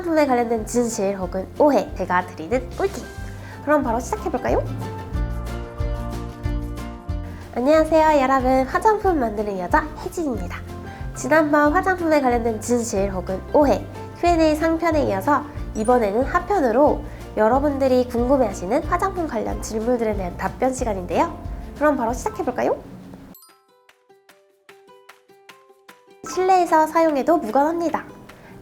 화장품에 관련된 진실 혹은 오해 제가 드리는 꿀팁 그럼 바로 시작해볼까요? 안녕하세요 여러분 화장품 만드는 여자 혜진입니다 지난번 화장품에 관련된 진실 혹은 오해 Q&A 상편에 이어서 이번에는 하편으로 여러분들이 궁금해하시는 화장품 관련 질문들에 대한 답변 시간인데요 그럼 바로 시작해볼까요? 실내에서 사용해도 무관합니다.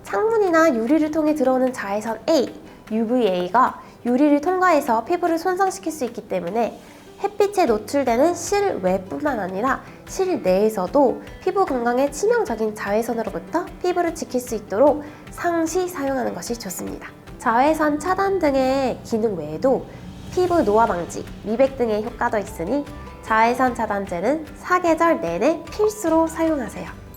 창문이나 유리를 통해 들어오는 자외선 A, UVA가 유리를 통과해서 피부를 손상시킬 수 있기 때문에 햇빛에 노출되는 실외뿐만 아니라 실내에서도 피부 건강에 치명적인 자외선으로부터 피부를 지킬 수 있도록 상시 사용하는 것이 좋습니다. 자외선 차단 등의 기능 외에도 피부 노화 방지, 미백 등의 효과도 있으니 자외선 차단제는 사계절 내내 필수로 사용하세요.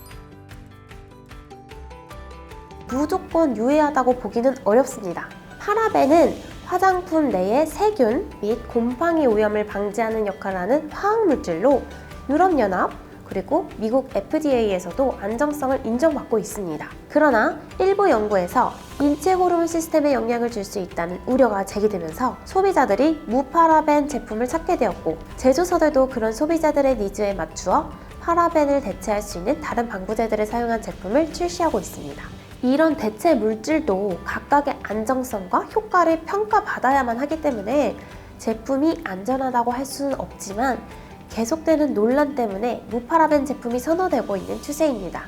무조건 유해하다고 보기는 어렵습니다. 파라벤은 화장품 내의 세균 및 곰팡이 오염을 방지하는 역할을 하는 화학물질로 유럽연합 그리고 미국 FDA에서도 안정성을 인정받고 있습니다. 그러나 일부 연구에서 인체 호르몬 시스템에 영향을 줄 수 있다는 우려가 제기되면서 소비자들이 무파라벤 제품을 찾게 되었고 제조사들도 그런 소비자들의 니즈에 맞추어 파라벤을 대체할 수 있는 다른 방부제들을 사용한 제품을 출시하고 있습니다. 이런 대체 물질도 각각의 안정성과 효과를 평가받아야만 하기 때문에 제품이 안전하다고 할 수는 없지만 계속되는 논란 때문에 무파라벤 제품이 선호되고 있는 추세입니다.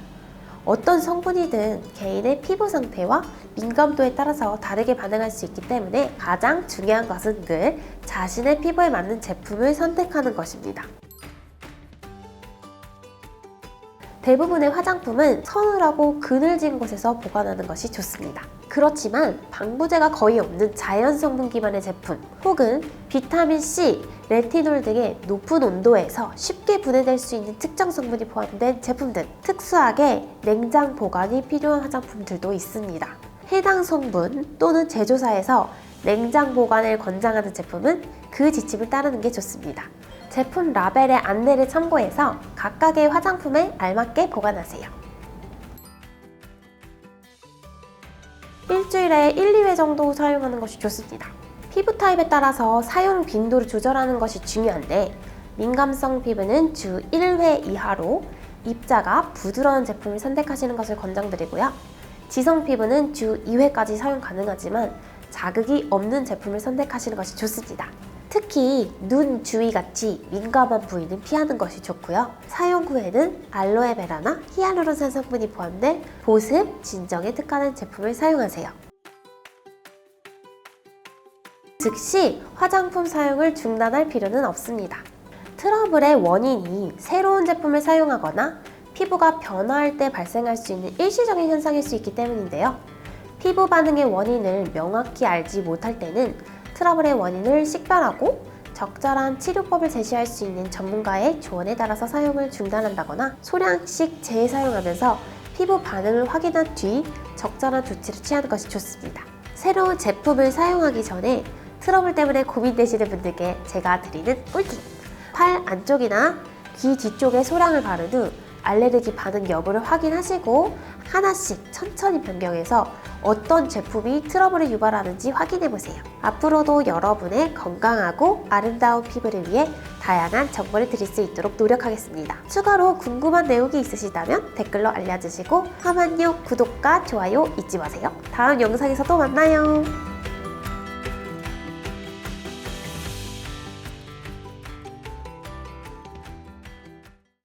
어떤 성분이든 개인의 피부 상태와 민감도에 따라서 다르게 반응할 수 있기 때문에 가장 중요한 것은 늘 자신의 피부에 맞는 제품을 선택하는 것입니다. 대부분의 화장품은 서늘하고 그늘진 곳에서 보관하는 것이 좋습니다. 그렇지만 방부제가 거의 없는 자연 성분 기반의 제품 혹은 비타민 C, 레티놀 등의 높은 온도에서 쉽게 분해될 수 있는 특정 성분이 포함된 제품 등 특수하게 냉장 보관이 필요한 화장품들도 있습니다. 해당 성분 또는 제조사에서 냉장 보관을 권장하는 제품은 그 지침을 따르는 게 좋습니다. 제품 라벨의 안내를 참고해서 각각의 화장품에 알맞게 보관하세요. 일주일에 1, 2회 정도 사용하는 것이 좋습니다. 피부 타입에 따라서 사용 빈도를 조절하는 것이 중요한데 민감성 피부는 주 1회 이하로 입자가 부드러운 제품을 선택하시는 것을 권장드리고요. 지성 피부는 주 2회까지 사용 가능하지만 자극이 없는 제품을 선택하시는 것이 좋습니다. 특히 눈 주위 같이 민감한 부위는 피하는 것이 좋고요. 사용 후에는 알로에베라나 히알루론산 성분이 포함된 보습, 진정에 특화된 제품을 사용하세요. 즉시 화장품 사용을 중단할 필요는 없습니다. 트러블의 원인이 새로운 제품을 사용하거나 피부가 변화할 때 발생할 수 있는 일시적인 현상일 수 있기 때문인데요. 피부 반응의 원인을 명확히 알지 못할 때는 트러블의 원인을 식별하고 적절한 치료법을 제시할 수 있는 전문가의 조언에 따라서 사용을 중단한다거나 소량씩 재사용하면서 피부 반응을 확인한 뒤 적절한 조치를 취하는 것이 좋습니다. 새로운 제품을 사용하기 전에 트러블 때문에 고민되시는 분들께 제가 드리는 꿀팁! 팔 안쪽이나 귀 뒤쪽에 소량을 바른 후 알레르기 반응 여부를 확인하시고 하나씩 천천히 변경해서 어떤 제품이 트러블을 유발하는지 확인해 보세요. 앞으로도 여러분의 건강하고 아름다운 피부를 위해 다양한 정보를 드릴 수 있도록 노력하겠습니다. 추가로 궁금한 내용이 있으시다면 댓글로 알려주시고 하만요 구독과 좋아요 잊지 마세요. 다음 영상에서 또 만나요.